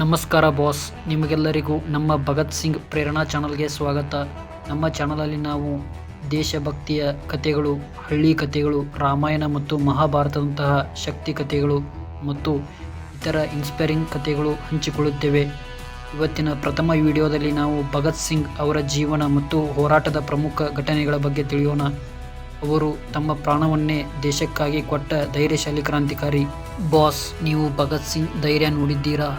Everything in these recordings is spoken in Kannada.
ನಮಸ್ಕಾರ ಬಾಸ್, ನಿಮಗೆಲ್ಲರಿಗೂ ನಮ್ಮ ಭಗತ್ ಸಿಂಗ್ ಪ್ರೇರಣಾ ಚಾನಲ್ಗೆ ಸ್ವಾಗತ. ನಮ್ಮ ಚಾನಲಲ್ಲಿ ನಾವು ದೇಶಭಕ್ತಿಯ ಕಥೆಗಳು, ಹಳ್ಳಿ ಕಥೆಗಳು, ರಾಮಾಯಣ ಮತ್ತು ಮಹಾಭಾರತದಂತಹ ಶಕ್ತಿ ಕಥೆಗಳು ಮತ್ತು ಇತರ ಇನ್ಸ್ಪೈರಿಂಗ್ ಕಥೆಗಳು ಹಂಚಿಕೊಳ್ಳುತ್ತೇವೆ. ಇವತ್ತಿನ ಪ್ರಥಮ ವಿಡಿಯೋದಲ್ಲಿ ನಾವು ಭಗತ್ ಸಿಂಗ್ ಅವರ ಜೀವನ ಮತ್ತು ಹೋರಾಟದ ಪ್ರಮುಖ ಘಟನೆಗಳ ಬಗ್ಗೆ ತಿಳಿಯೋಣ. ಅವರು ತಮ್ಮ ಪ್ರಾಣವನ್ನೇ ದೇಶಕ್ಕಾಗಿ ಕೊಟ್ಟ ಧೈರ್ಯಶಾಲಿ ಕ್ರಾಂತಿಕಾರಿ. ಬಾಸ್, ನೀವು ಭಗತ್ ಸಿಂಗ್ ಧೈರ್ಯ ನೋಡಿದ್ದೀರಾ?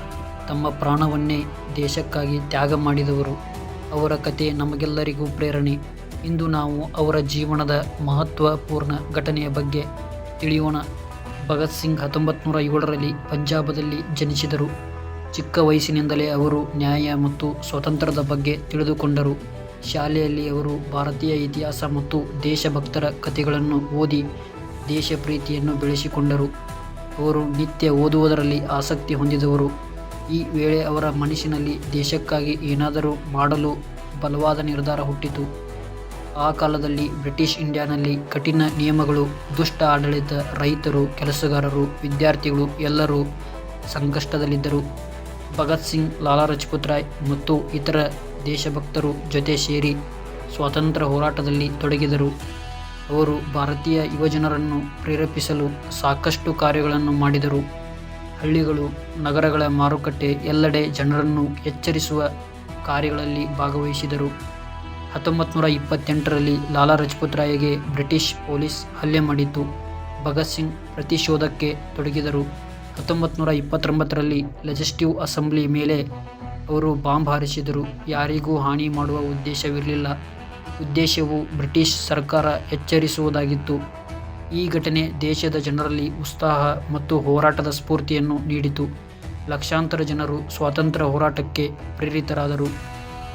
ತಮ್ಮ ಪ್ರಾಣವನ್ನೇ ದೇಶಕ್ಕಾಗಿ ತ್ಯಾಗ ಮಾಡಿದವರು. ಅವರ ಕತೆ ನಮಗೆಲ್ಲರಿಗೂ ಪ್ರೇರಣೆ. ಇಂದು ನಾವು ಅವರ ಜೀವನದ ಮಹತ್ವಪೂರ್ಣ ಘಟನೆಯ ಬಗ್ಗೆ ತಿಳಿಯೋಣ. ಭಗತ್ ಸಿಂಗ್ ಹತ್ತೊಂಬತ್ತು ನೂರ ಏಳರಲ್ಲಿ ಪಂಜಾಬದಲ್ಲಿ ಜನಿಸಿದರು. ಚಿಕ್ಕ ವಯಸ್ಸಿನಿಂದಲೇ ಅವರು ನ್ಯಾಯ ಮತ್ತು ಸ್ವಾತಂತ್ರ್ಯದ ಬಗ್ಗೆ ತಿಳಿದುಕೊಂಡರು. ಶಾಲೆಯಲ್ಲಿ ಅವರು ಭಾರತೀಯ ಇತಿಹಾಸ ಮತ್ತು ದೇಶಭಕ್ತರ ಕಥೆಗಳನ್ನು ಓದಿ ದೇಶ ಪ್ರೀತಿಯನ್ನು ಬೆಳೆಸಿಕೊಂಡರು. ಅವರು ನಿತ್ಯ ಓದುವುದರಲ್ಲಿ ಆಸಕ್ತಿ ಹೊಂದಿದವರು. ಈ ವೇಳೆ ಅವರ ಮನಸ್ಸಿನಲ್ಲಿ ದೇಶಕ್ಕಾಗಿ ಏನಾದರೂ ಮಾಡಲು ಬಲವಾದ ನಿರ್ಧಾರ ಹುಟ್ಟಿತು. ಆ ಕಾಲದಲ್ಲಿ ಬ್ರಿಟಿಷ್ ಇಂಡಿಯಾನಲ್ಲಿ ಕಠಿಣ ನಿಯಮಗಳು, ದುಷ್ಟ ಆಡಳಿತ ರೈತರು ಕೆಲಸಗಾರರು, ವಿದ್ಯಾರ್ಥಿಗಳು ಎಲ್ಲರೂ ಸಂಕಷ್ಟದಲ್ಲಿದ್ದರು. ಭಗತ್ ಸಿಂಗ್, ಲಾಲಾ ರಜಪುತ್ ರಾಯ್ ಮತ್ತು ಇತರ ದೇಶಭಕ್ತರು ಜೊತೆ ಸೇರಿ ಸ್ವಾತಂತ್ರ್ಯ ಹೋರಾಟದಲ್ಲಿ ತೊಡಗಿದರು. ಅವರು ಭಾರತೀಯ ಯುವಜನರನ್ನು ಪ್ರೇರೇಪಿಸಲು ಸಾಕಷ್ಟು ಕಾರ್ಯಗಳನ್ನು ಮಾಡಿದರು. ಹಳ್ಳಿಗಳು, ನಗರಗಳ ಮಾರುಕಟ್ಟೆ ಎಲ್ಲೆಡೆ ಜನರನ್ನು ಎಚ್ಚರಿಸುವ ಕಾರ್ಯಗಳಲ್ಲಿ ಭಾಗವಹಿಸಿದರು. ಹತ್ತೊಂಬತ್ತು ನೂರ ಇಪ್ಪತ್ತೆಂಟರಲ್ಲಿ ಲಾಲಾ ರಜಪೂತ್ ರಾಯ್ಗೆ ಬ್ರಿಟಿಷ್ ಪೊಲೀಸ್ ಹಲ್ಲೆ ಮಾಡಿತು ಭಗತ್ ಸಿಂಗ್ ಪ್ರತಿಶೋಧಕ್ಕೆ ತೊಡಗಿದರು. ಹತ್ತೊಂಬತ್ತು ನೂರ ಇಪ್ಪತ್ತೊಂಬತ್ತರಲ್ಲಿ ಲೆಜಿಸ್ಟಿವ್ ಅಸೆಂಬ್ಲಿ ಮೇಲೆ ಅವರು ಬಾಂಬ್ ಹಾರಿಸಿದರು. ಯಾರಿಗೂ ಹಾನಿ ಮಾಡುವ ಉದ್ದೇಶವಿರಲಿಲ್ಲ. ಉದ್ದೇಶವು ಬ್ರಿಟಿಷ್ ಸರ್ಕಾರ ಎಚ್ಚರಿಸುವುದಾಗಿತ್ತು. ಈ ಘಟನೆ ದೇಶದ ಜನರಲ್ಲಿ ಉತ್ಸಾಹ ಮತ್ತು ಹೋರಾಟದ ಸ್ಫೂರ್ತಿಯನ್ನು ನೀಡಿತು. ಲಕ್ಷಾಂತರ ಜನರು ಸ್ವಾತಂತ್ರ್ಯ ಹೋರಾಟಕ್ಕೆ ಪ್ರೇರಿತರಾದರು.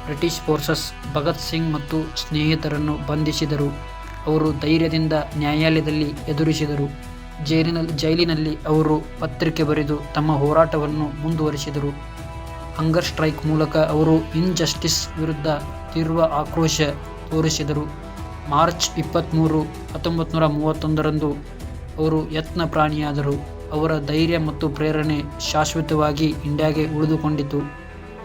ಬ್ರಿಟಿಷ್ ಫೋರ್ಸಸ್ ಭಗತ್ ಸಿಂಗ್ ಮತ್ತು ಸ್ನೇಹಿತರನ್ನು ಬಂಧಿಸಿದರು. ಅವರು ಧೈರ್ಯದಿಂದ ನ್ಯಾಯಾಲಯದಲ್ಲಿ ಎದುರಿಸಿದರು. ಜೈಲಿನಲ್ಲಿ ಜೈಲಿನಲ್ಲಿ ಅವರು ಪತ್ರಿಕೆ ಬರೆದು ತಮ್ಮ ಹೋರಾಟವನ್ನು ಮುಂದುವರಿಸಿದರು. ಹಂಗರ್ ಸ್ಟ್ರೈಕ್ ಮೂಲಕ ಅವರು ಇನ್ಜಸ್ಟಿಸ್ ವಿರುದ್ಧ ತೀವ್ರ ಆಕ್ರೋಶ ತೋರಿಸಿದರು. ಮಾರ್ಚ್ ಇಪ್ಪತ್ತ್ಮೂರು ಹತ್ತೊಂಬತ್ತು ನೂರ ಮೂವತ್ತೊಂದರಂದು ಅವರು ಯತ್ನ ಪ್ರಾಣಿಯಾದರು. ಅವರ ಧೈರ್ಯ ಮತ್ತು ಪ್ರೇರಣೆ ಶಾಶ್ವತವಾಗಿ ಇಂಡಿಯಾಗೆ ಉಳಿದುಕೊಂಡಿತು.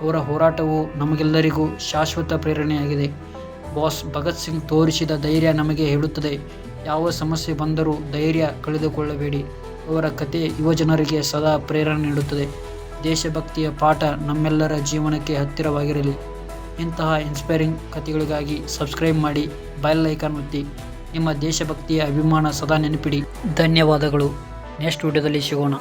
ಅವರ ಹೋರಾಟವು ನಮಗೆಲ್ಲರಿಗೂ ಶಾಶ್ವತ ಪ್ರೇರಣೆಯಾಗಿದೆ. ಬಾಸ್ ಭಗತ್ ಸಿಂಗ್ ತೋರಿಸಿದ ಧೈರ್ಯ ನಮಗೆ ಹೇಳುತ್ತದೆ. ಯಾವ ಸಮಸ್ಯೆ ಬಂದರೂ ಧೈರ್ಯ ಕಳೆದುಕೊಳ್ಳಬೇಡಿ. ಅವರ ಕತೆ ಯುವಜನರಿಗೆ ಸದಾ ಪ್ರೇರಣೆ ನೀಡುತ್ತದೆ. ದೇಶಭಕ್ತಿಯ ಪಾಠ ನಮ್ಮೆಲ್ಲರ ಜೀವನಕ್ಕೆ ಹತ್ತಿರವಾಗಿರಲಿ. ಇಂತಹ ಇನ್ಸ್ಪೈರಿಂಗ್ ಕಥೆಗಳಿಗಾಗಿ ಸಬ್ಸ್ಕ್ರೈಬ್ ಮಾಡಿ ಬೆಲ್ ಐಕಾನ್ ಒತ್ತಿ, ನಿಮ್ಮ ದೇಶಭಕ್ತಿಯ ಅಭಿಮಾನ ಸದಾ ನೆನಪಿಡಿ. ಧನ್ಯವಾದಗಳು. ನೆಕ್ಸ್ಟ್ ವಿಡಿಯೋದಲ್ಲಿ ಸಿಗೋಣ.